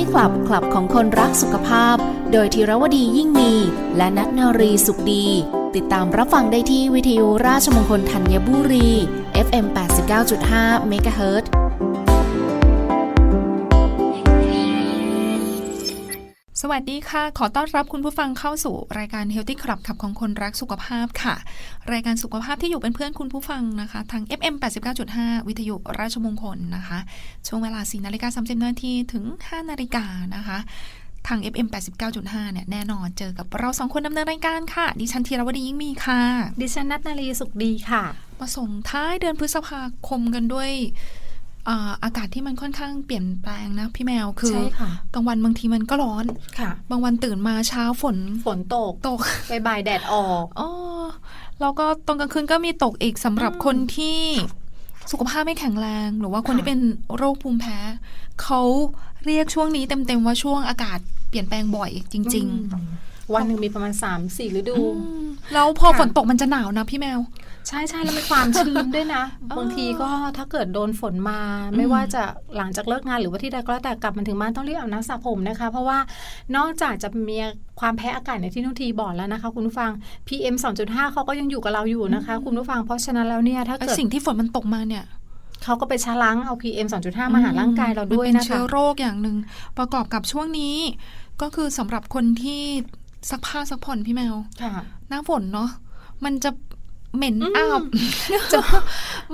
Healthy Club คลับของคนรักสุขภาพ โดยธีรวดียิ่งมี และนัทนารีสุขดี ติดตามรับฟังได้ที่วิทยุราชมงคลธัญบุรี FM 89.5 MHz สวัสดีค่ะ ขอต้อนรับคุณผู้ฟังเข้าสู่รายการ Healthy Club ขับของคนรักสุขภาพค่ะ รายการสุขภาพที่อยู่เป็นเพื่อนคุณผู้ฟังนะคะ ทาง FM 89.5 วิทยุราชมงคลนะคะ ช่วงเวลา 4 นาฬิกา30นาทีถึง 5 นาฬิกานะคะทาง FM 89.5 เนี่ย แน่นอนเจอกับเราสองคนดำเนินรายการค่ะ ดิฉันธีรวดียิ่งมีค่ะ ดิฉันนัทนารีสุขดีค่ะ มาส่งท้ายเดือนพฤษภาคมกันด้วย อ่าอากาศที่มันค่อนข้างเปลี่ยนแปลงนะพี่แมวคือใช่ค่ะกลางวันบางทีมันก็ร้อนค่ะ บางวันตื่นมาเช้าฝนฝนตกตกบ่ายๆแดดออกอ๋อแล้วก็ตอนกลางคืนก็มีตกอีกสำหรับอืมคนที่สุขภาพไม่แข็งแรง หรือว่าคนค่ะที่เป็นโรคภูมิแพ้เขาเรียกช่วงนี้เต็มๆว่าช่วงอากาศเปลี่ยนแปลงบ่อยจริงอืม วันหนึ่งมีประมาณ 3 4ฤดูๆอืมแล้วพอค่ะฝนตกมันจะหนาวนะพี่แมว ใช่ใช่แล้วมีความชื้นด้วยนะอ๋อบางทีก็ถ้าเกิดโดนฝนมาอืมไม่ว่าจะหลังจากเลิกงานหรือว่าที่ใดก็แล้วแต่กลับมาถึงบ้านต้องรีบอาบน้ำสระผมนะคะ เพราะว่านอกจากจะมีความแพ้อากาศในที่นุทีบอกแล้วนะคะ คุณผู้ฟัง PM 2.5เขาก็ยังอยู่กับเราอยู่นะคะ คุณผู้ฟังเพราะฉะนั้นแล้วเนี่ยถ้าไอ้เกิดสิ่งที่ฝนมันตกมาเนี่ยเขาก็ไปชะล้างเอา PM 2.5 มาหาร่างกายเราด้วยมัเป็นะเชื้คะอโรคอย่างหนึ่งประกอบกับช่วงนี้ ก็คือสำหรับคนที่ ซักผ้าซักผ่อนพี่แมวค่ะหน้าฝนเนาะมันจะเหม็นอืมอับจะ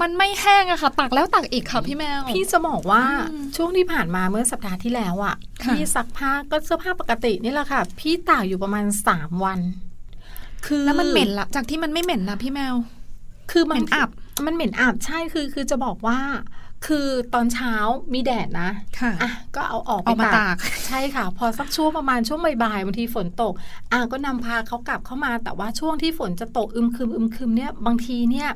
มันไม่แห้งอะค่ะ ตักแล้วตักอีกค่ะพี่แมว พี่จะบอกว่าอืมช่วงที่ผ่านมาเมื่อสัปดาห์ที่แล้วอะ่ะค่ะพี่ซักผ้าก็เสื้อผ้าปกตินี่แหละค่ะ พี่ตากอยู่ประมาณสามวัน คือแล้วมันเหม็นละจากที่มันไม่เหม็นนะพี่แมว คือมันเหม็นอับ มันเหม็นอับใช่คือ คือจะบอกว่า คือตอนเช้ามีแดดนะค่ะอะก็เอาออกอไปอกมาตาก ใช่ค่ะ พอสักช่วงประมาณช่วงบ่ายๆบางทีฝนตก อะก็นำพาเขากลับเข้ามา แต่ว่าช่วงที่ฝนจะตกอึมครึมอึมครึมเนี่ยบางทีเนี่ย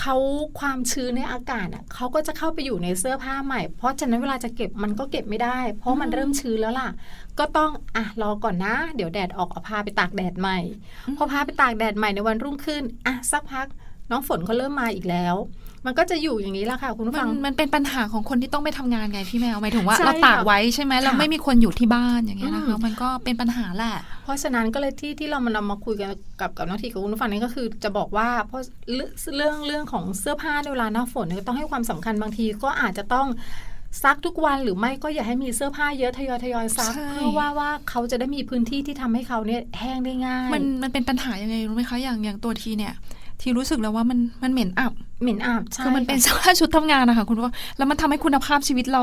เขาความชื้นในอากาศอะเขาก็จะเข้าไปอยู่ในเสื้อผ้าใหม่ เพราะฉะนั้นเวลาจะเก็บมันก็เก็บไม่ได้ เพราะมันเริ่มชื้นแล้วล่ะ ก็ต้องอะรอก่อนนะ เดี๋ยวแดดออกเอาพาไปตากแดดใหม่อืมพอพาไปตากแดดใหม่ในวันรุ่งขึ้นอะสักพักน้องฝนเขาเริ่มมาอีกแล้ว มันก็จะอยู่อย่างนี้แหละค่ะ คุณผู้มัฟันงมันเป็นปัญหาของคนที่ต้องไปทำงานไงพี่แมวหมายถึงว่าใช่เราตากค่ะไว้ใช่ไหมแล้วค่ะไม่มีคนอยู่ที่บ้านอย่างเงี้ยนะคะอืมมันก็เป็นปัญหาแหละ เพราะฉะนั้นก็เลยที่ที่เรามานำมาคุยกันกับกับน้องทีกับคุณผู้ฟังนี่ก็คือ จะบอกว่าเพราะเรื่องเรื่องเรื่องของเสื้อผ้าในเวลาหน้าฝนเนี่ยก็ต้องให้ความสำคัญบางทีก็อาจจะต้องซักทุกวันหรือไม่ก็อย่าให้มีเสื้อผ้าเยอะทยอยทยอยซักใช่เพื่อว่าว่าเขาจะได้มีพื้นที่ที่ทำให้เขาเนี่ยแห้งได้ง่าย มันมันเป็นปัญหายังไงรู้ไหมคะอย่างอย่างตัวทีเนี่ย ทีรู้สึกแล้วว่ามันมันเหม็นอับเหม็นอาบใช่คือมันเป็นค่ะเสื้อผ้าชุดทำงานนะคะคุณว่าแล้วมันทำให้คุณภาพชีวิตเรา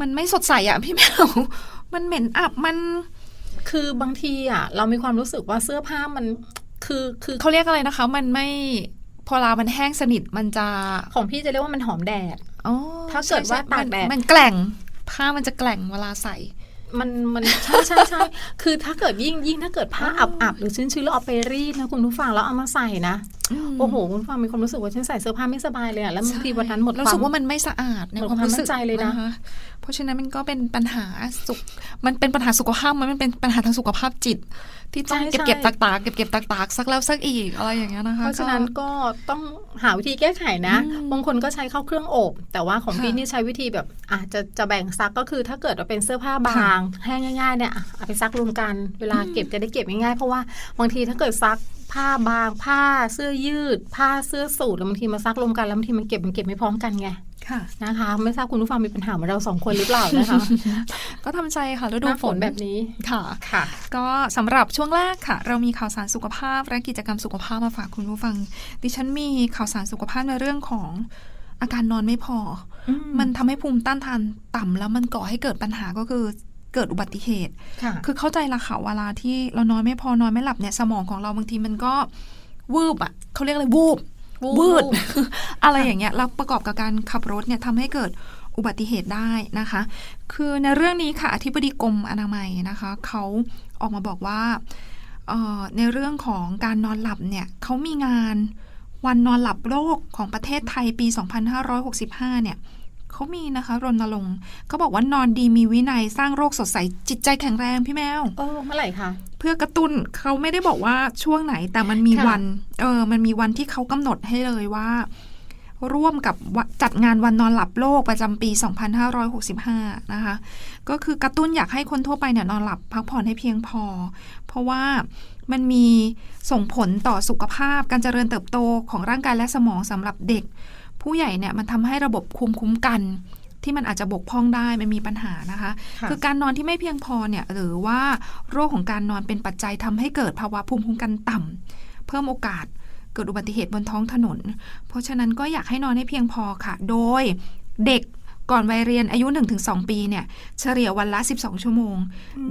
มันไม่สดใสอะพี่แมวมันเหม็นอับมัน คือบางทีอะ เรามีความรู้สึกว่าเสื้อผ้ามันคือคือเขาเรียกอะไรนะคะ มันไม่พอลามันแห้งสนิทมันจะของพี่จะเรียกว่ามันหอมแดดอ๋อถ้าเกิดว่าใช่ใช่ตากแดดมันมันแกล่งผ้ามันจะแกล่งเวลาใส่ มันมันใช่ใช่ใช่คือถ้าเกิดยิ่งยิ่งถ้าเกิดผ้าอับอับหรือชื้นชื้นแล้วเอาไปรีดนะคุณผู้ฟังแล้วเอามาใส่นะโอ้โหคุณผู้ฟังมีความรู้สึกว่าฉันใส่เสื้อผ้าไม่สบายเลยอะแล้วบางทีวันนั้นหมดรู้สึกว่ามันไม่สะอาดในหมดความรู้สึกความมั่นใจเลยนะค เพราะฉะนั้นมันก็เป็นปัญหาสุข มันเป็นปัญหาสุขภาพมันเป็นปัญหาทางสุขภาพจิต ที่ต้องเก็บเก็บตากตากเก็บเก็บตากตากซักแล้วซักอีกอะไรอย่างเงี้ยนะคะเพราะฉะนั้นก็ต้องหาวิธีแก้ไขนะอืมบางคนก็ใช้เข้าเครื่องอบ แต่ว่าของค่ะพี่นี่ใช้วิธีแบบอาจจะจะแบ่งซักก็คือถ้าเกิดว่าเป็นเสื้อผ้าบาค่ะงแห้งง่ายๆเนี่ยอะเอาไปซักรวมกันเวลาอืมเก็บจะได้เก็บง่ายๆเพราะว่าบางทีถ้าเกิดซักผ้าบางผ้าเสื้อยืด ผ้าเสื้อสูทแล้วบางทีมาซักรวมกันแล้วบางทีมันเก็บมันเก็บไม่พร้อมกันไงค่ะ นะคะ ไม่ทราบคุณผู้ฟังมีปัญหาเหมือนเราสองคนหรือเปล่านะคะ ก็ทำใจค่ะฤหดูน้าฝฝนนแบบนี้ค่ะค่ะ ก็สำหรับช่วงแรกค่ะ เรามีข่าวสารสุขภาพและกิจกรรมสุขภาพมาฝากคุณผู้ฟัง ดิฉันมีข่าวสารสุขภาพในเรื่องของอาการนอนไม่พออมมันทำให้ภูมิต้านทานต่ำแล้วมันก่อให้เกิดปัญหาก็คือเกิดอุบัติเหตุค่ะคือเข้าใจละค่ะเวลาที่เรานอนไม่พอนอนไม่หลับเนี่ยสมองของเราบางทีมันก็วืบอะเขาเรียกอะไรวูบ วูบวืดวูบอะไรอย่างเงี้ยแล้วประกอบกับการขับรถเนี่ยทำให้เกิดอุบัติเหตุได้นะคะ คือในเรื่องนี้ค่ะอธิบดีกรมอนามัยนะคะเขาออกมาบอกว่าเอ่อในเรื่องของการนอนหลับเนี่ยเขามีงานวันนอนหลับโลกของประเทศไทยปี 2565 เนี่ย เขามีนะคะรณรงค์เขาบอกว่านอนดีมีวินัยสร้างโรคสดใสจิตใจแข็งแรงพี่แมวโอ้เมื่อไหร่คะเพื่อกระตุ้นเขาไม่ได้บอกว่าช่วงไหนแต่มันมีค่ะวัน เออ มันมีวันที่เขากำหนดให้เลยว่า ร่วมกับวะจัดงานวันนอนหลับโลกประจำปี 2565 นะคะ ก็คือกระตุ้นอยากให้คนทั่วไปเนี่ยนอนหลับพักผ่อนให้เพียงพอ เพราะว่ามันมีส่งผลต่อสุขภาพการเจริญเติบโตของร่างกายและสมองสำหรับเด็ก ผู้ใหญ่เนี่ยมันทำให้ระบบภูมิคุ้มกัน ที่มันอาจจะบกพร่องได้มันมีปัญหานะคะค่ะคือการนอนที่ไม่เพียงพอเนี่ยหรือว่าโรคของการนอนเป็นปัจจัยทำให้เกิดภาวะภูมิคุ้มกันต่ำเพิ่มโอกาสเกิดอุบัติเหตุบนท้องถนน เพราะฉะนั้นก็อยากให้นอนให้เพียงพอค่ะ โดยเด็กก่อนวัยเรียนอายุ 1-2 ปีเนี่ยเฉลี่ยวันละ 12 ชั่วโมง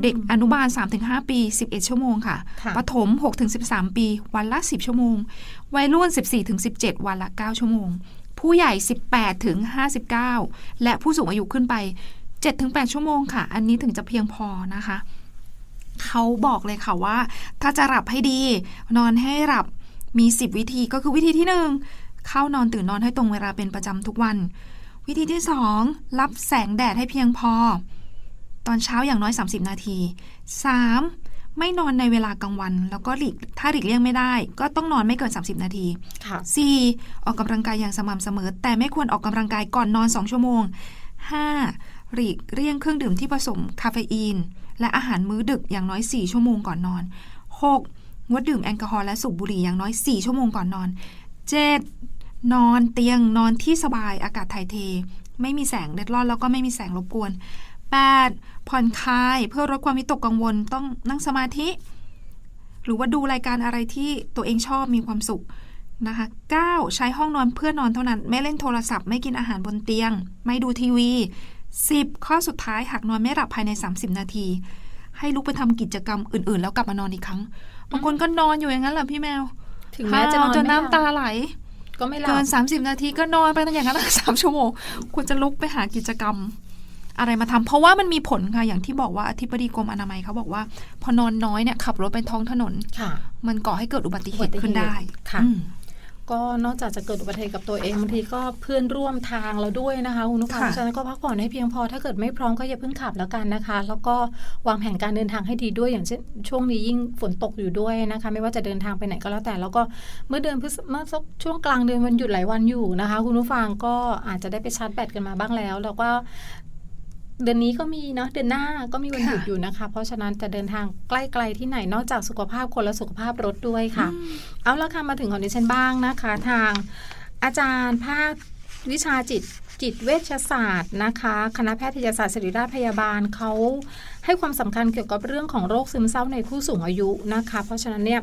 เด็กอนุบาล 3-5 ปี 11 ชั่วโมงค่ะค่ะประถม 6-13 ปี วันละ 10 ชั่วโมง วัยรุ่น 14-17 วันละ 9 ชั่วโมง ผู้ใหญ่ 18 ถึง 59 และผู้สูงอายุขึ้นไป7-8ชั่วโมงค่ะ อันนี้ถึงจะเพียงพอนะคะ เขาบอกเลยค่ะว่า ถ้าจะหลับให้ดี นอนให้หลับมี 10 วิธีก็คือวิธีที่ 1 เข้านอนตื่นนอนให้ตรงเวลาเป็นประจำทุกวัน วิธีที่ 2 รับแสงแดดให้เพียงพอ ตอนเช้าอย่างน้อย 30 นาที 3. ไม่นอนในเวลากลางวัน แล้วก็หลีกถ้าหลีกเลี่ยงไม่ได้ ก็ต้องนอนไม่เกิน 30 นาทีค่ะ 4. ออกกำลังกายอย่างสม่ำเสมอ แต่ไม่ควรออกกำลังกายก่อนนอน 2 ชั่วโมง 5. หลีกเลี่ยงเครื่องดื่มที่ผสมคาเฟอีน และอาหารมื้อดึกอย่างน้อย 4 ชั่วโมงก่อนนอน 6. งดดื่มแอลกอฮอล์และสูบบุหรี่อย่างน้อย 4 ชั่วโมงก่อนนอน 7. นอนเตียงนอนที่สบายอากาศถ่ายเท ไม่มีแสงเล็ดลอดแล้วก็ไม่มีแสงรบกวน 8. ผ่อนคลายเพื่อลดความวิตกกังวลต้องนั่งสมาธิ หรือว่าดูรายการอะไรที่ตัวเองชอบมีความสุขนะคะ 9. ใช้ห้องนอนเพื่อนอนเท่านั้น ไม่เล่นโทรศัพท์ไม่กินอาหารบนเตียง ไม่ดูทีวี 10. ข้อสุดท้ายหากนอนไม่หลับภายใน 30 นาที ให้ลุกไปทำกิจกรรมอื่น ๆ แล้วกลับมานอนอีกครั้งบางคนก็นอนอยู่อย่างนั้นแหละพี่แมว ถึงแม้จะนอนจนไม่หลับน้ำตาไหล ก็ไม่หลัเกิบน30 นาทีก็นอนไปตั้งอย่างนั้นสามชั่วโมงควรจะลุกไปหากิจกรรม อะไรมาทำเพราะว่ามันมีผลค่ะ อย่างที่บอกว่าอธิบดีกรมอนามัยเขาบอกว่า พอนอนน้อยเนี่ยขับรถไปท้องถนนค่ะมันก่อให้เกิดอุบัติเหอุบัตุติเหตุขึ้นได้ค่ะอืมก็นอกจากจะเกิดอุบัติเหตุกับตัวเองบางทีก็เพื่อนร่วมทางเราด้วยนะคะคุณนุชค่ะเพราะฉะนั้นก็พักผ่อนให้เพียงพอถ้าเกิดไม่พร้อมก็อย่าเพิ่งขับแล้วกันนะคะ แล้วก็วางแผนการเดินทางให้ดีด้วยอย่างเช่นช่วงนี้ยิ่งฝนตกอยู่ด้วยนะคะ ไม่ว่าจะเดินทางไปไหนก็แล้วแต่ แล้วก็เมื่อเดือนพฤษเมื่อสักช่วงกลางเดือนวันหยุดหลายวันอยู่นะคะ คุณผู้ฟังก็อาจจะได้ไปชาร์จแบตกันมาบ้างแล้ว แล้วก็ เดือนนี้ก็มีเนาะเดือนหน้าก็มีวันหยุดค่ะอยู่นะคะ เพราะฉะนั้นจะเดินทางใกล้ๆที่ไหนนอกจากสุขภาพคนและสุขภาพรถด้วยค่ะ เอาละค่ะมาถึงของดิฉันบ้างนะคะ ทางอาจารย์ภาควิชาจิตจิตเวชศาสตร์นะคะ คณะแพทยศาสตร์ศิริราชพยาบาลเขาให้ความสำคัญเกี่ยวกับเรื่องของโรคซึมเศร้าในผู้สูงอายุนะคะ เพราะฉะนั้นเนี่ย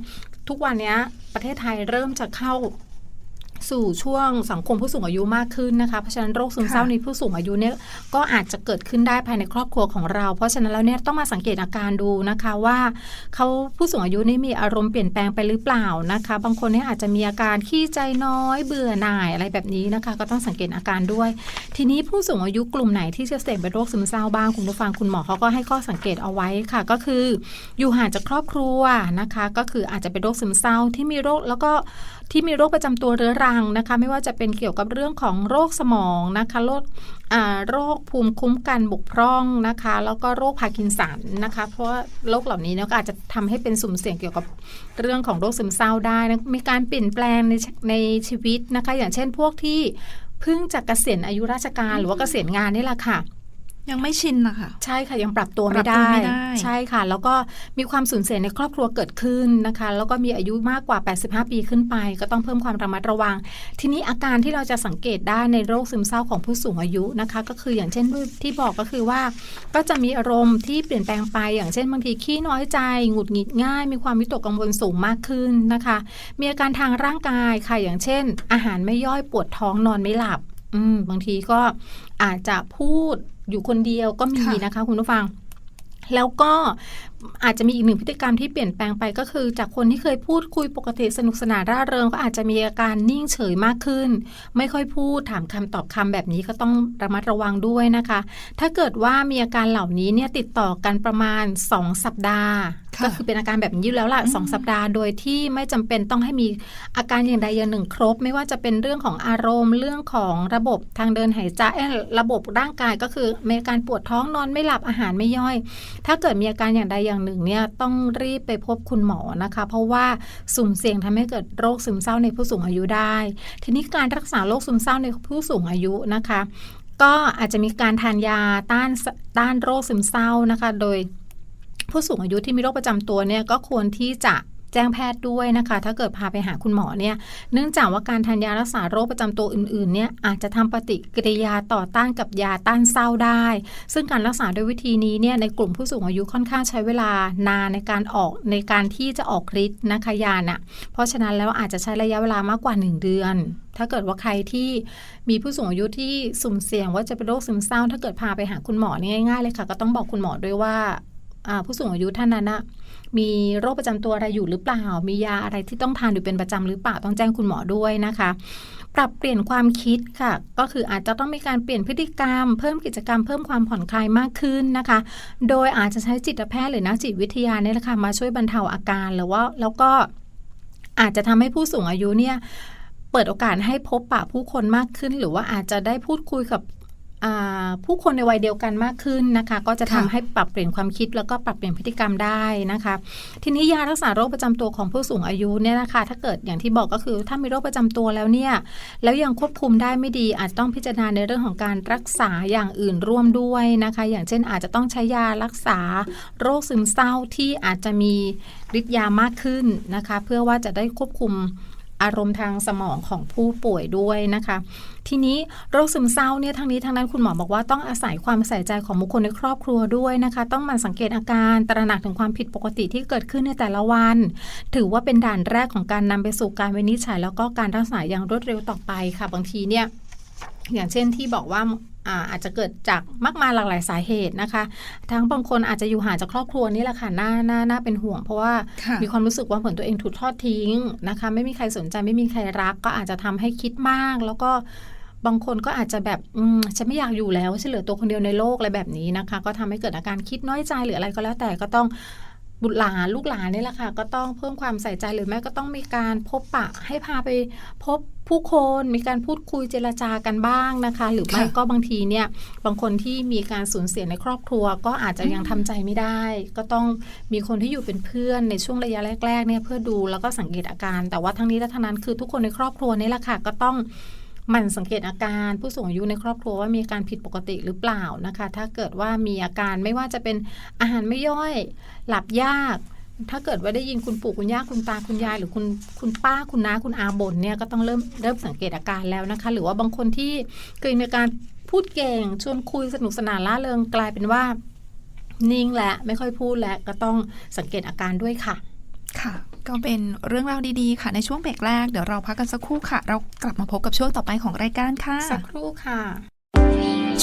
ทุกวันเนี้ยประเทศไทยเริ่มจะเข้า สู่ช่วงสังคมผู้สูงอายุมากขึ้นนะคะ เพราะฉะนั้นโรคซึมเศร้าค่ะในผู้สูงอายุเนี่ยก็อาจจะเกิดขึ้นได้ภายในครอบครัวของเรา เพราะฉะนั้นแล้วเนี่ยต้องมาสังเกตอาการดูนะคะว่าเขาผู้สูงอายุนี่มีอารมณ์เปลี่ยนแปลงไปหรือเปล่านะคะ บางคนเนี่ยอาจจะมีอาการขี้ใจน้อย เบื่อหน่ายอะไรแบบนี้นะคะ ก็ต้องสังเกตอาการด้วย ทีนี้ผู้สูงอายุกลุ่มไหนที่จะเสี่ยงเป็นโรคซึมเศร้าบ้างคุณผู้ฟังคุณหมอเขาก็ให้ข้อสังเกตเอาไว้ค่ะ ก็คือ อยู่ห่างจากครอบครัวนะคะ ก็คืออาจจะเป็นโรคซึมเศร้าที่มีโรคแล้วก็ ที่มีโรคประจำตัวเรื้อรังนะคะ ไม่ว่าจะเป็นเกี่ยวกับเรื่องของโรคสมองนะคะโรคอ่าโรคภูมิคุ้มกันบกพร่องนะคะ แล้วก็โรคพาร์กินสันนะคะ เพราะโรคเหล่านี้เนี่ยก็อาจจะทำให้เป็นสุ่มเสี่ยงเกี่ยวกับเรื่องของโรคซึมเศร้าได้นะมีการเปลี่ยนแปลงในในชีวิตนะคะ อย่างเช่นพวกที่เพิ่งจะเกษียณอายุราชการหรือว่าเกษียณงานนี่แหละค่ะ ยังไม่ชินนะคะ ใช่ค่ะยังปรับตัวปรัไม่บตัวได้ไม่ได้ ใช่ค่ะ แล้วก็มีความสูญเสียในครอบครัวเกิดขึ้นนะคะ แล้วก็มีอายุมากกว่า 85 ปีขึ้นไป ก็ต้องเพิ่มความระมัดระวัง ทีนี้อาการที่เราจะสังเกตได้ในโรคซึมเศร้าของผู้สูงอายุนะคะ ก็คืออย่างเช่นที่บอกก็คือว่า ก็จะมีอารมณ์ที่เปลี่ยนแปลงไป อย่างเช่นบางทีขี้น้อยใจหงุดหงิดง่าย มีความวิตกกังวลสูงมากขึ้นนะคะ มีอาการทางร่างกายค่ะอย่างเช่น อาหารไม่ย่อยปวดท้องนอนไม่หลับ อืมบางทีก็อาจจะพูด อยู่คนเดียวก็มีค่ะนะคะคุณผู้ฟัง แล้วก็ อาจจะมีอีกหนึ่งพฤติกรรมที่เปลี่ยนแปลงไปก็คือ จากคนที่เคยพูดคุยปกติสนุกสนานร่าเริงก็อาจจะมีอาการนิ่งเฉยมากขึ้น ไม่ค่อยพูดถามคำตอบคำแบบนี้ก็ต้องระมัดระวังด้วยนะคะ ถ้าเกิดว่ามีอาการเหล่านี้เนี่ยติดต่อกันประมาณ 2 สัปดาห์ ก็คือเป็นอาการแบบนี้อยู่แล้วล่ะสองสัปดาห์โดยที่ไม่จำเป็นต้องให้มีอาการอย่างใดอย่างหนึ่งครบ ไม่ว่าจะเป็นเรื่องของอารมณ์ เรื่องของระบบทางเดินหายใจระบบร่างกายก็คือมีอาการปวดท้องนอนไม่หลับอาหารไม่ย่อย ถ้าเกิดมีอาการอย่างใดอย่างหนึ่งเนี่ยต้องรีบไปพบคุณหมอนะคะ เพราะว่าสุ่มเสี่ยงทำให้เกิดโรคซึมเศร้าในผู้สูงอายุได้ ทีนี้การรักษาโรคซึมเศร้าในผู้สูงอายุนะคะ ก็อาจจะมีการทานยาต้านต้านโรคซึมเศร้านะคะ โดยผู้สูงอายุที่มีโรคประจำตัวเนี่ยก็ควรที่จะ แจ้งแพทย์ด้วยนะคะ ถ้าเกิดพาไปหาคุณหมอเนี่ย เนื่องจากว่าการทานยารักษาโรคประจำตัวอื่นๆ เนี่ยอาจจะทำปฏิกิริยาต่อต้านกับยาต้านเศร้าได้ ซึ่งการรักษาด้วยวิธีนี้เนี่ยในกลุ่มผู้สูงอายุค่อนข้างใช้เวลานานในการออกในการที่จะออกฤทธิ์นะคะยาน่ะ เพราะฉะนั้นแล้วอาจจะใช้ระยะเวลามากกว่า 1 เดือน ถ้าเกิดว่าใครที่มีผู้สูงอายุที่สุ่มเสี่ยงว่าจะเป็นโรคซึมเศร้า ถ้าเกิดพาไปหาคุณหมอนี่ง่ายๆเลยค่ะ ก็ต้องบอกคุณหมอด้วยว่าอ่าผู้สูงอายุท่านนั้นนะ มีโรคประจำตัวอะไรอยู่หรือเปล่า มียาอะไรที่ต้องทานอยู่เป็นประจำหรือเปล่าต้องแจ้งคุณหมอด้วยนะคะ ปรับเปลี่ยนความคิดค่ะ ก็คืออาจจะต้องมีการเปลี่ยนพฤติกรรม เพิ่มกิจกรรมเพิ่มความผ่อนคลายมากขึ้นนะคะ โดยอาจจะใช้จิตแพทย์หรือนักจิตวิทยาเนี่ยแหละค่ะมาช่วยบรรเทาอาการหรือว่าแล้วก็อาจจะทำให้ผู้สูงอายุเนี่ยเปิดโอกาสให้พบปะผู้คนมากขึ้น หรือว่าอาจจะได้พูดคุยกับ ผู้คนในวัยเดียวกันมากขึ้นนะคะ ก็จะทำค่ะให้ปรับเปลี่ยนความคิดแล้วก็ปรับเปลี่ยนพฤติกรรมได้นะคะ ทีนี้ยารักษาโรคประจำตัวของผู้สูงอายุเนี่ยนะคะ ถ้าเกิดอย่างที่บอกก็คือถ้ามีโรคประจำตัวแล้วเนี่ยแล้วยังควบคุมได้ไม่ดี อาจจะต้องพิจารณาในเรื่องของการรักษาอย่างอื่นร่วมด้วยนะคะ อย่างเช่นอาจจะต้องใช้ยารักษาโรคซึมเศร้าที่อาจจะมีฤทธิ์ยามากขึ้นนะคะ เพื่อว่าจะได้ควบคุม อารมณ์ทางสมองของผู้ป่วยด้วยนะคะ ทีนี้โรคซึมเศร้าเนี่ยทั้งนี้ทั้งนั้นคุณหมอบอกว่าต้องอาศัยความใส่ใจของบุคคลในครอบครัวด้วยนะคะ ต้องมันสังเกตอาการตระหนักถึงความผิดปกติที่เกิดขึ้นในแต่ละวัน ถือว่าเป็นด่านแรกของการนำไปสู่การวินิจฉัย แล้วก็การรักษาอย่างรวดเร็วต่อไปค่ะ บางทีเนี่ยอย่างเช่นที่บอกว่า อ่าอาจจะเกิดจากมากมายหลากหลายสาเหตุนะคะ ทั้งบางคนอาจจะอยู่ห่างจากครอบครัวนี่แหละค่ะน่าน่าน่าเป็นห่วง เพราะว่าค่ะมีความรู้สึกว่าเหมือนตัวเองถูกทอดทิ้งนะคะ ไม่มีใครสนใจไม่มีใครรัก ก็อาจจะทำให้คิดมาก แล้วก็บางคนก็อาจจะแบบอืมฉันไม่อยากอยู่แล้วฉันเหลือตัวคนเดียวในโลกอะไรแบบนี้นะคะ ก็ทำให้เกิดอาการคิดน้อยใจหรืออะไรก็แล้วแต่ก็ต้องบุตรหลานลูกหลานนี่แหละค่ะ ก็ต้องเพิ่มความใส่ใจหรือแม้ก็ต้องมีการพบปะให้พาไปพบ ผู้คนมีการพูดคุยเจรจากันบ้างนะคะ หรือไม่ค่ะก็บางทีเนี่ยบางคนที่มีการสูญเสียในครอบครัว ก็อาจจะยังทำใจไม่ได้ ก็ต้องมีคนที่อยู่เป็นเพื่อนในช่วงระยะแรกๆเนี่ยเพื่อดูแล้วก็สังเกตอาการ แต่ว่าทั้งนี้และทั้งนั้นคือทุกคนในครอบครัวนี่แหละค่ะก็ต้องหมั่นสังเกตอาการผู้สูงอายุในครอบครัวว่ามีอาการผิดปกติหรือเปล่านะคะ ถ้าเกิดว่ามีอาการไม่ว่าจะเป็นอาหารไม่ย่อย หลับยาก ถ้าเกิดว่าได้ยินคุณปู่คุณย่าคุณตาคุณยาย หรือคุณคุณป้าคุณน้าคุณอาบ่นเนี่ยก็ต้องเริ่มเริ่มสังเกตอาการแล้วนะคะ หรือว่าบางคนที่เคยมีอาการพูดเก่งชวนคุยสนุกสนานล่าเริงกลายเป็นว่า นิ่งและไม่ค่อยพูดและก็ต้องสังเกตอาการด้วยค่ะ ค่ะ ก็เป็นเรื่องราวดีๆ ค่ะในช่วงเบรกแรกเดี๋ยวเราพักกันสักครู่ค่ะ เรากลับมาพบกับช่วงต่อไปของรายการค่ะสักครู่ค่ะ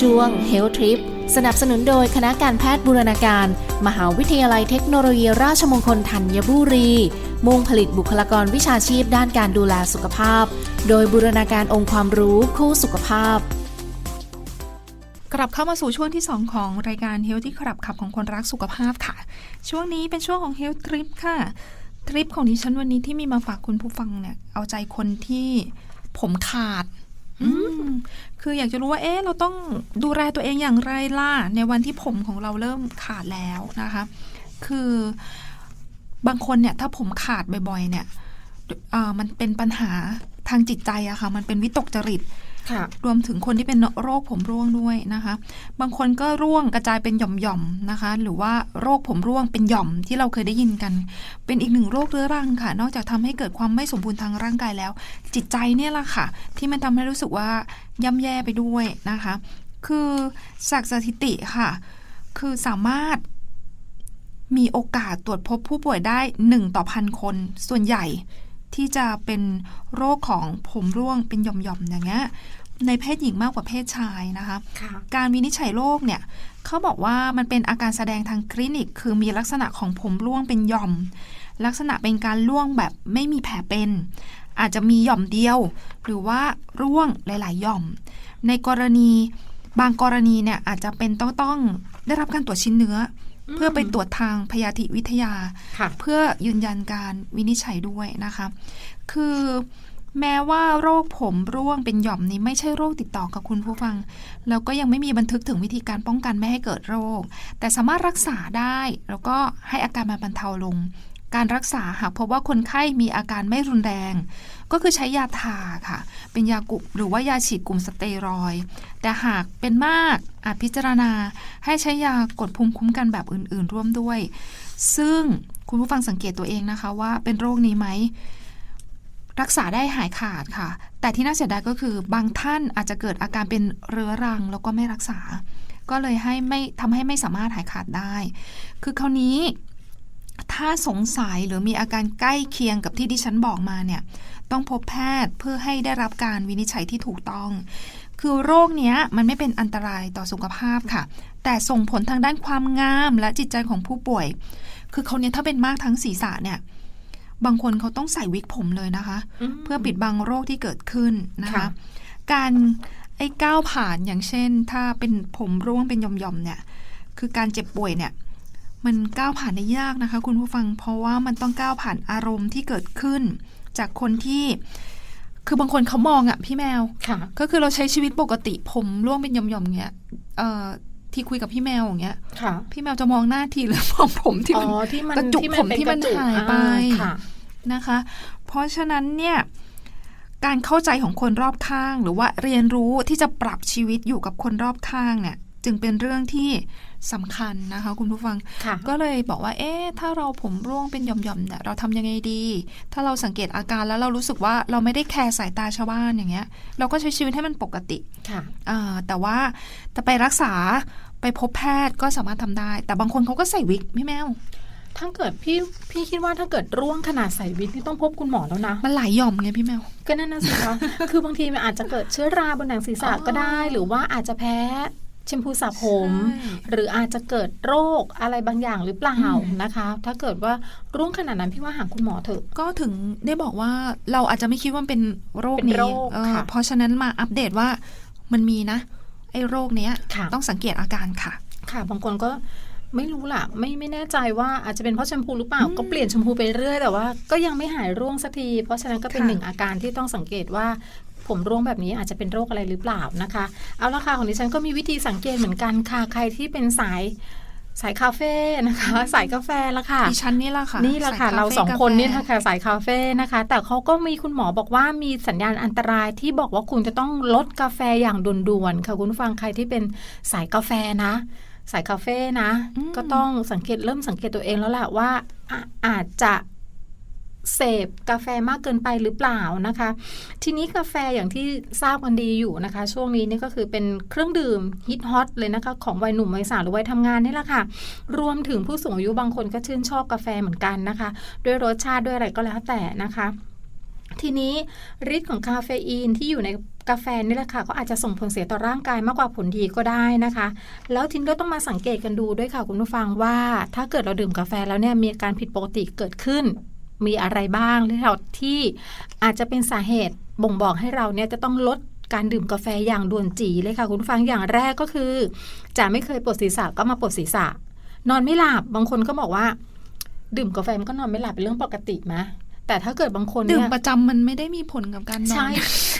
ช่วง Health Trip สนับสนุนโดยคณะการแพทย์บูรณาการ มหาวิทยาลัยเทคโนโลยีราชมงคลธัญบุรี มุ่งผลิตบุคลากรวิชาชีพด้านการดูแลสุขภาพ โดยบูรณาการองค์ความรู้คู่สุขภาพ กลับเข้ามาสู่ช่วงที่ 2 ของรายการ Health ที่ขับขับของคนรักสุขภาพค่ะ ช่วงนี้เป็นช่วงของ Health Trip ค่ะ ทริปของดิฉันวันนี้ที่มีมาฝากคุณผู้ฟังเนี่ยเอาใจคนที่ผมขาด คืออยากจะรู้ว่า เอ๊ะ เราต้องดูแลตัวเองอย่างไรล่ะ ในวันที่ผมของเราเริ่มขาดแล้วนะคะ คือบางคนเนี่ย ถ้าผมขาดบ่อยๆ เนี่ยมันเป็นปัญหาทางจิตใจอะค่ะ มันเป็นวิตกจริต รวมถึงคนที่เป็นโรคผมร่วงด้วยนะคะ บางคนก็ร่วงกระจายเป็นหย่อมๆนะคะ หรือว่าโรคผมร่วงเป็นหย่อมที่เราเคยได้ยินกัน เป็นอีกหนึ่งโรคเรื้อรังค่ะ นอกจากทำให้เกิดความไม่สมบูรณ์ทางร่างกายแล้ว จิตใจเนี่ยละค่ะ ที่มันทำให้รู้สึกว่าย่ำแย่ไปด้วยนะคะ คือจากสถิติค่ะ คือสามารถมีโอกาสตรวจพบผู้ป่วยได้หนึ่งต่อพันคน ส่วนใหญ่ ที่จะเป็นโรคของผมร่วงเป็นหย่อมๆอย่างเงี้ยในเพศหญิงมากกว่าเพศชายนะคะค่ะการวินิจฉัยโรคเนี่ยเขาบอกว่ามันเป็นอาการแสดงทางคลินิก คือมีลักษณะของผมร่วงเป็นหย่อม ลักษณะเป็นการร่วงแบบไม่มีแผลเป็น อาจจะมีหย่อมเดียว หรือว่าร่วงหลาย ๆ หย่อม ในกรณีบางกรณีเนี่ยอาจจะเป็นต้องต้องได้รับการตรวจชิ้นเนื้ออม เพื่อไปตรวจทางพยาธิวิทยาค่ะเพื่อยืนยันการวินิจฉัยด้วยนะคะ คือแม้ว่าโรคผมร่วงเป็นหย่อมนี้ไม่ใช่โรคติดต่อกับคุณผู้ฟัง แล้วก็ยังไม่มีบันทึกถึงวิธีการป้องกันไม่ให้เกิดโรค แต่สามารถรักษาได้ แล้วก็ให้อาการมันบรรเทาลง การรักษาหากพบว่าคนไข้มีอาการไม่รุนแรง ก็คือใช้ยาทาค่ะ เป็นยากลุ่มหรือว่ายาฉีดกลุ่มสเตียรอย แต่หากเป็นมากอาจพิจารณาให้ใช้ยากดภูมิคุ้มกันแบบอื่น ๆ ร่วมด้วย ซึ่งคุณผู้ฟังสังเกตตัวเองนะคะว่าเป็นโรคนี้ไหมรักษาได้หายขาดค่ะ แต่ที่น่าเสียดายก็คือบางท่านอาจจะเกิดอาการเป็นเรื้อรังแล้วก็ไม่รักษา ก็เลยให้ไม่ทำให้ไม่สามารถหายขาดได้ คือคราวนี้ ถ้าสงสัยหรือมีอาการใกล้เคียงกับที่ดิฉันบอกมาเนี่ย ต้องพบแพทย์เพื่อให้ได้รับการวินิจฉัยที่ถูกต้อง คือโรคเนี้ยมันไม่เป็นอันตรายต่อสุขภาพค่ะ แต่ส่งผลทางด้านความงามและจิตใจของผู้ป่วย คือเขาเนี่ยถ้าเป็นมากทั้งศีรษะเนี่ย บางคนเขาต้องใส่วิกผมเลยนะคะอืมเพื่อปิดบังโรคที่เกิดขึ้นนะคะค่ะการไอ้ก้าวผ่านอย่างเช่น ถ้าเป็นผมร่วงเป็นหย่อมๆเนี่ย คือการเจ็บป่วยเนี่ย มันก้าวผ่านได้ยากนะคะ คุณผู้ฟังเพราะว่ามันต้องก้าวผ่านอารมณ์ที่เกิดขึ้น จากคนที่คือบางคนเขามองอะพี่แมวค่ะ ก็คือเราใช้ชีวิตปกติผมร่วงเป็นหย่อมๆเงี้ยเอ่อที่คุยกับพี่แมวอย่างเงี้ยค่ะ พี่แมวจะมองหน้าทีหรือมองผมที่อ๋มันอที่มันกระจุกที่ผมเป็ที่มันกระจุกหายไปอ่ค่ะนะคะ เพราะฉะนั้นเนี่ยการเข้าใจของคนรอบข้าง หรือว่าเรียนรู้ที่จะปรับชีวิตอยู่กับคนรอบข้างเนี่ย จึงเป็นเรื่องที่ สำคัญนะคะ คุณผู้ฟังค่ะก็เลยบอกว่า เอ๊ะ ถ้าเราผมร่วงเป็นหย่อมๆเนี่ยเราทำยังไงดี ถ้าเราสังเกตอาการแล้วเรารู้สึกว่าเราไม่ได้แคร์สายตาชาวบ้านอย่างเงี้ย เราก็ใช้ชีวิตให้มันปกติค่ะอ่าแต่ว่าจะไปรักษาไปพบแพทย์ก็สามารถทำได้ แต่บางคนเขาก็ใส่วิกพี่แมวถ้าเกิดพี่พี่คิดว่าถ้าเกิดร่วงขนาดใส่วิกนี่ต้องพบคุณหมอแล้วนะ มันหลายหย่อมไงพี่แมว ก็นั่นน่ะสิคะคือบางทีมันอาจจะเกิดเชื้อราบนหนังศีรษะอ๋อก็ได้ หรือว่าอาจจะแพ้ แชมพูสระผมใช่หรืออาจจะเกิดโรคอะไรบางอย่างหรือเปล่าอืมนะคะ ถ้าเกิดว่าร่วงขนาดนั้นพี่ว่าหาคุณหมอเถอะ ก็ถึงได้บอกว่าเราอาจจะไม่คิดว่ามันเป็นโรคเป็นนี้โรคเออค่ะเพราะฉะนั้นมาอัปเดตว่ามันมีนะไอ้โรคเนี้ยค่ะต้องสังเกตอาการค่ะ ค่ะบางคนก็ไม่รู้ล่ะ ไม่ไม่แน่ใจว่าอาจจะเป็นเพราะแชมพูหรือเปล่าอืมก็เปลี่ยนแชมพูไปเรื่อยแต่ว่าก็ยังไม่หายร่วงสักที เพราะฉะนั้นก็เป็นค่ะหนึ่งอาการที่ต้องสังเกตว่า ผมร่วงแบบนี้อาจจะเป็นโรคอะไรหรือเปล่านะคะ เอาละค่ะของดิฉันก็มีวิธีสังเกตเหมือนกันค่ะ ใครที่เป็นสายสายคาเฟ่นะคะสายกาแฟละค่ะดิฉันนี่แหละค่ะ นี่แหละค่ะสยเราฟ่สองกาแฟคนนี่ค่ะสายคาเฟ่นะคะ แต่เขาก็มีคุณหมอบอกว่ามีสัญญาณอันตรายที่บอกว่าคุณจะต้องลดกาแฟอย่างด่วนๆค่ะคุณผู้ฟังใครที่เป็นสายกาแฟนะ สายคาเฟ่นะอืมก็ต้องสังเกตเริ่มสังเกตตัวเองแล้วแหละว่าอะอาจจะ เสพกาแฟมากเกินไปหรือเปล่านะคะ ทีนี้กาแฟอย่างที่ทราบกันดีอยู่นะคะ ช่วงนี้นี่ก็คือเป็นเครื่องดื่มฮิตฮอตเลยนะคะ ของวัยหนุ่มวัยสาวหรือวัยทำงานนี่แหละค่ะ รวมถึงผู้สูงอายุบางคนก็ชื่นชอบกาแฟเหมือนกันนะคะ ด้วยรสชาติด้วยอะไรก็แล้วแต่นะคะ ทีนี้ฤทธิ์ของคาเฟอีนที่อยู่ในกาแฟนี่แหละค่ะก็อาจจะส่งผลเสียต่อร่างกายมากกว่าผลดีก็ได้นะคะ แล้วทีนี้ก็ต้องมาสังเกตกันดูด้วยค่ะคุณผู้ฟังว่า ถ้าเกิดเราดื่มกาแฟแล้วเนี่ยมีอาการผิดปกติเกิดขึ้น มีอะไรบ้างที่เราที่อาจจะเป็นสาเหตุบ่งบอกให้เราเนี่ยจะต้องลดการดื่มกาแฟอย่างด่วนจีเลยค่ะ คุณฟังอย่างแรกก็คือ จะไม่เคยปวดศีรษะก็มาปวดศีรษะ นอนไม่หลับบางคนก็บอกว่า ดื่มกาแฟมันก็นอนไม่หลับเป็นเรื่องปกติไหม แต่ถ้าเกิดบางคนดื่มเนี่ยประจำมันไม่ได้มีผลกับการนอนใช่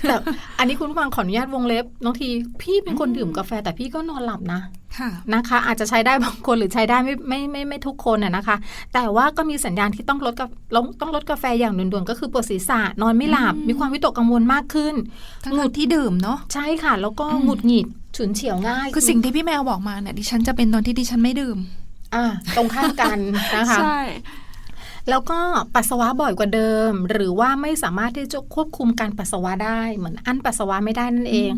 แต่อันนี้คุณผู้ฟังขออนุญาตวงเล็บน้องที พี่เป็นคนดื่มกาแฟแต่พี่ก็นอนหลับนะค่ะนะคะ อาจจะใช้ได้บางคนหรือใช้ได้ไม่ไม่ไม่ไม่ทุกคนอะนะคะ แต่ว่าก็มีสัญญาณที่ต้องลดกาลงต้องลดกาแฟอย่างด่วนๆก็คือปวดศีรษะนอนไม่หลับอืมมีความวิตกกังวลมากขึ้นทั้งที่ดื่มเนาะใช่ค่ะ แล้วก็อืมหงุดหงิดฉุนเฉียวง่าย คือสิ่งที่พี่แมวบอกมาเนี่ยดิฉันจะเป็นตอนที่ดิฉันไม่ดื่ม อ่าตรงข้ามกันนะคะใช่ แล้วก็ปัสสาวะบ่อยกว่าเดิม หรือว่าไม่สามารถที่จะควบคุมการปัสสาวะได้ เหมือนอั้นปัสสาวะไม่ได้นั่นเอง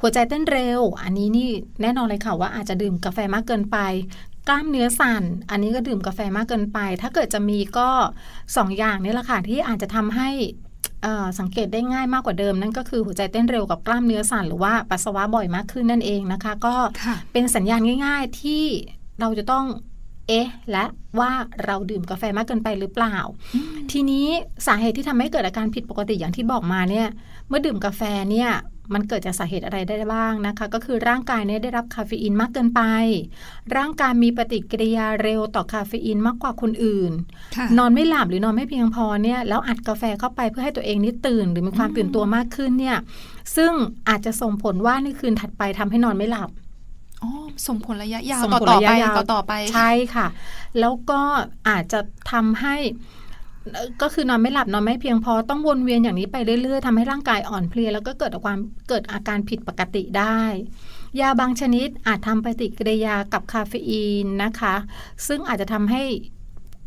หัวใจเต้นเร็ว อันนี้นี่แน่นอนเลยค่ะว่าอาจจะดื่มกาแฟมากเกินไป กล้ามเนื้อสั่น อันนี้ก็ดื่มกาแฟมากเกินไป ถ้าเกิดจะมีก็สองอย่างนี้แหละค่ะที่อาจจะทำให้เอ่อสังเกตได้ง่ายมากกว่าเดิมนั่นก็คือหัวใจเต้นเร็วกับกล้ามเนื้อสั่นหรือว่าปัสสาวะบ่อยมากขึ้นนั่นเองนะคะ ก็ค่ะเป็นสัญญาณง่าย ๆที่เราจะต้อง เอ๊ะ และว่าเราดื่มกาแฟมากเกินไปหรือเปล่า ทีนี้สาเหตุที่ทำให้เกิดอาการผิดปกติอย่างที่บอกมาเนี่ย เมื่อดื่มกาแฟเนี่ยมันเกิดจากสาเหตุอะไรได้บ้างนะคะ ก็คือร่างกายเนี่ยได้รับคาเฟอีนมากเกินไป ร่างกายมีปฏิกิริยาเร็วต่อคาเฟอีนมากกว่าคนอื่นค่ะนอนไม่หลับหรือนอนไม่เพียงพอเนี่ยแล้วอัดกาแฟเข้าไปเพื่อให้ตัวเองนี่ตื่น หรือมีความตื่นตัวมากขึ้นเนี่ยซึ่งอาจจะส่งผลว่าในคืนถัดไปทำให้นอนไม่หลับ อ๋อส่งผลระยะยาวส่งต่อผลต่อระไปยะยาวต่อต่อไป ใช่ค่ะ แล้วก็อาจจะทำให้เอ่อก็คือนอนไม่หลับนอนไม่เพียงพอต้องวนเวียนอย่างนี้ไปเรื่อยๆทำให้ร่างกายอ่อนเพลียแล้วก็เกิดอาการเกิดอาการผิดปกติได้ ยาบางชนิดอาจทำปฏิกิริยากับคาเฟอีนนะคะ ซึ่งอาจจะทำให้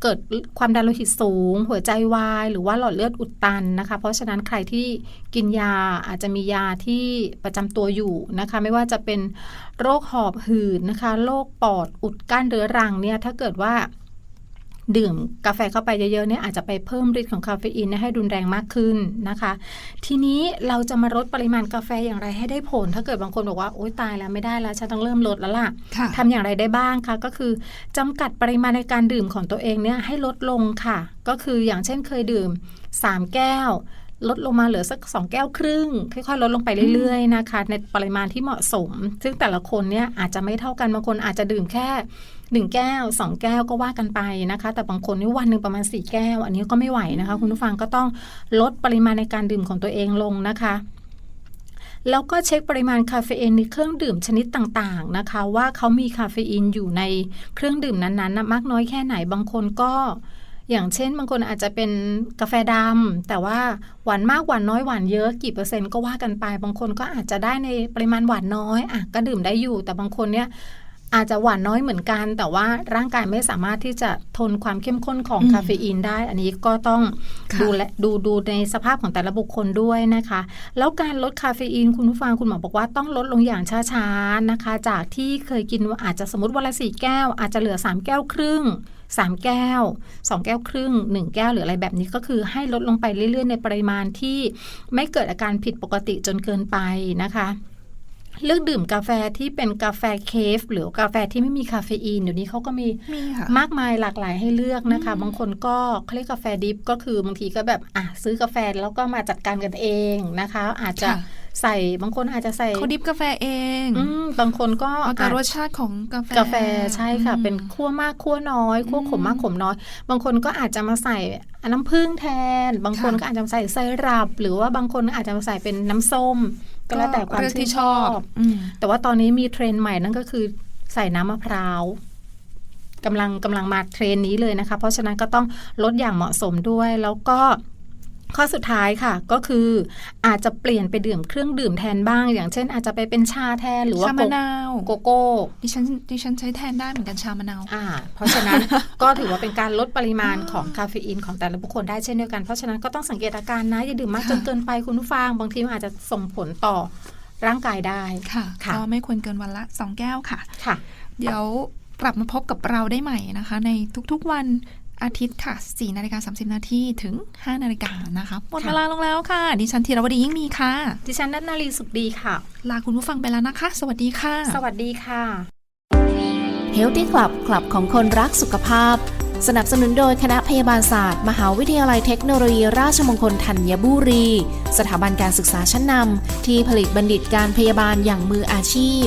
เกิดความดันโลหิตสูง หัวใจวาย หรือว่าหลอดเลือดอุดตันนะคะ เพราะฉะนั้นใครที่กินยาอาจจะมียาที่ประจำตัวอยู่นะคะ ไม่ว่าจะเป็นโรคหอบหืดนะคะ โรคปอดอุดกั้นเรื้อรังเนี่ยถ้าเกิดว่า ดื่มกาแฟเข้าไปเยอะๆเนี่ยอาจจะไปเพิ่มฤทธิ์ของคาเฟอีนให้รุนแรงมากขึ้นนะคะ ทีนี้เราจะมาลดปริมาณกาแฟอย่างไรให้ได้ผล ถ้าเกิดบางคนบอกว่าโอ๊ยตายแล้วไม่ได้แล้วฉันต้องเริ่มลดแล้วล่ะค่ะทำอย่างไรได้บ้างคะก็คือจำกัดปริมาณในการดื่มของตัวเองเนี่ยให้ลดลงค่ะ ก็คืออย่างเช่นเคยดื่ม 3 แก้วลดลงมาเหลือสัก2แก้วครึ่ง ค่อยๆ ลดลงไปเรื่อยๆนะคะ ในปริมาณที่เหมาะสม ซึ่งแต่ละคนเนี่ยอาจจะไม่เท่ากันบางคนอาจจะดื่มแค่ 1 แก้ว 2 แก้วก็ว่ากันไปนะคะ แต่บางคนนี่วันหนึ่งประมาณ 4 แก้ว อันนี้ก็ไม่ไหวนะคะ คุณผู้ฟังก็ต้องลดปริมาณในการดื่มของตัวเองลงนะคะแล้วก็เช็คปริมาณคาเฟอีนในเครื่องดื่มชนิดต่างๆนะคะ ว่าเขามีคาเฟอีนอยู่ในเครื่องดื่มนั้นๆนะมากน้อยแค่ไหนบางคนก็ อย่างเช่น บางคนอาจจะเป็นกาแฟดำแต่ว่าหวานมากหวานน้อยหวานเยอะกี่เปอร์เซ็นต์ก็ว่ากันไป บางคนก็อาจจะได้ในปริมาณหวานน้อยอะก็ดื่มได้อยู่ แต่บางคนเนี่ย อาจจะหวานน้อยเหมือนกัน แต่ว่าร่างกายไม่สามารถที่จะทนความเข้มข้นของอืมคาเฟอีนได้ อันนี้ก็ต้องค่ะดูแลดูดูในสภาพของแต่ละบุคคลด้วยนะคะ แล้วการลดคาเฟอีนคุณผู้ฟังคุณหมอบอกว่าต้องลดลงอย่างช้าๆนะคะ จากที่เคยกินว่าอาจจะสมมติวันละสี่แก้ว อาจจะเหลือ3แก้วครึ่ง3แก้ว2แก้วครึ่ง1แก้วหรืออะไรแบบนี้ก็คือให้ลดลงไปเรื่อยๆ ในปริมาณที่ไม่เกิดอาการผิดปกติจนเกินไปนะคะ เลือกดื่มกาแฟที่เป็นกาแฟเคฟ หรือกาแฟที่ไม่มีคาเฟอีนเดี๋ยวนี้เขาก็มีมีค่ะมากมายหลากหลายให้เลือกนะคะ บางคนก็เขาเรียกกาแฟดิฟก็คือบางทีก็แบบอะซื้อกาแฟแล้วก็มาจัดการกันเองนะคะ อาจจะค่ะใส่บางคนอาจจะใส่เขาดิบกาแฟเองอืมบางคนก็เอาแต่อาจรสชาติของกาแฟกาแฟใช่ค่ะอืมเป็นคั่วมากคั่วน้อยคั่วขมมากขมน้อย บางคนก็อาจจะมาใส่น้ำผึ้งแทน บางคนค่ะก็อาจจะมาใส่ไซรัปหรือว่าบางคนอาจจะมาใส่เป็นน้ำส้ม ก็แล้วแต่ความเลือกชื่ที่นชชออบบอืมแต่ว่าตอนนี้มีเทรนด์ใหม่นั่นก็คือใส่น้ำมะพร้าวกำลังกำลังมาเทรนด์นี้เลยนะคะ เพราะฉะนั้นก็ต้องลดอย่างเหมาะสมด้วย แล้วก็ ข้อสุดท้ายค่ะก็คืออาจจะเปลี่ยนไปดื่มเครื่องดื่มแทนบ้าง อย่างเช่น อาจจะไปเป็นชาแทนหรือว่าชาโกมะนาวโกโก้ดิฉันดิฉันใช้แทนได้เหมือนกันชามะนาวอ่า เพราะฉะนั้นก็ถือว่าเป็นการลดปริมาณของคาเฟอีนของแต่ละบุคคลได้เช่นเดียวกันเพราะฉะนั้นก็ต้องสังเกตอาการนะอย่าดื่มมากจนค่ะเกินไปคุณผู้ฟังบางทีมันอาจจะส่งผลต่อร่างกายได้ค่ะค่ะก็ไม่ควรเกินวันละสองแก้วค่ะค่ะ เดี๋ยวกลับมาพบกับเราได้ใหม่นะคะ ในทุกๆวัน อาทิตย์ค่ะ4นาฬิกา30 นาทีถึง 5 นาฬิกานะคะหมดค่ะเวลาลงแล้วค่ะ ดิฉันธีรวดียิ่งมีค่ะ ดิฉันนัทนารีสุขดีค่ะ ลาคุณผู้ฟังไปแล้วนะคะ สวัสดีค่ะ สวัสดีค่ะ Healthy Club คลับของคนรักสุขภาพ สนับสนุนโดยคณะพยาบาลศาสตร์ มหาวิทยาลัยเทคโนโลยีราชมงคลธัญบุรี สถาบันการศึกษาชั้นนำที่ผลิตบัณฑิตการพยาบาลอย่างมืออาชีพ